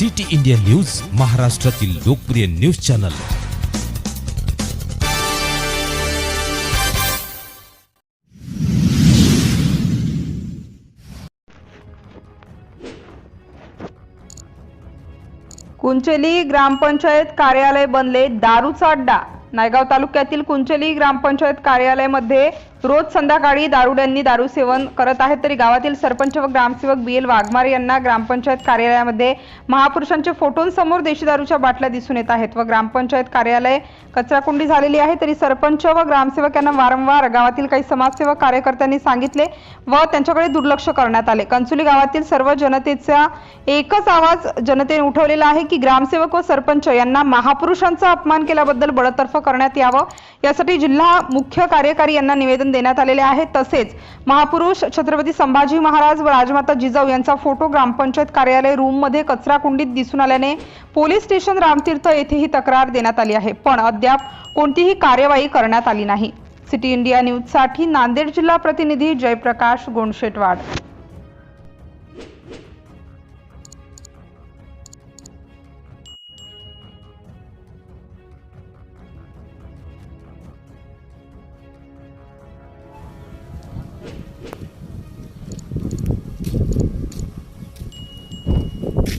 City India news महाराष्ट्रातील लोकप्रिय news channel. कुंचेली ग्रामपंचायत कार्यालय बनले दारूचा अड्डा. नायगाव तालुक्यातील कुंचेली ग्रामपंचायत कार्यालयामध्ये रोज संध्याकाळी दारुड्यांनी दारू सेवन करत आहेत तरी गावातील सरपंच व ग्रामसेवक बी एल वाघमार यांना ग्रामपंचायत कार्यालयामध्ये महापुरुषांचे फोटोंसमोर देशी दारूच्या बाटल्या दिसून येत आहेत व ग्रामपंचायत कार्यालय कचराकुंडी झालेली आहे तरी सरपंच व ग्रामसेवक यांना वारंवार गावातील काही समाजसेवक कार्यकर्त्यांनी सांगितले व त्यांच्याकडे दुर्लक्ष करण्यात आले. कंचुली गावातील सर्व जनतेचा एकच आवाज जनतेने उठवलेला आहे की ग्रामसेवक व सरपंच यांना महापुरुषांचा अपमान केल्याबद्दल बडतर्फ करण्यात यावं. यासाठी जिल्हा मुख्य कार्यकारी यांना निवेदन देण्यात आलेले आहे तसेच महापुरुष छत्रपती संभाजी महाराज व राजमाता जिजाऊ यांचा फोटो ग्रामपंचायत कार्यालय रूममध्ये कचरा कुंडीत दिसून आल्याने पोलीस स्टेशन रामतीर्थ येथे ही तक्रार देण्यात आली आहे. पण अद्याप कोणतीही कार्यवाही करण्यात आली नाही. सिटी इंडिया न्यूजसाठी नांदेड जिल्हा प्रतिनिधी जयप्रकाश गोंडशेटवाड.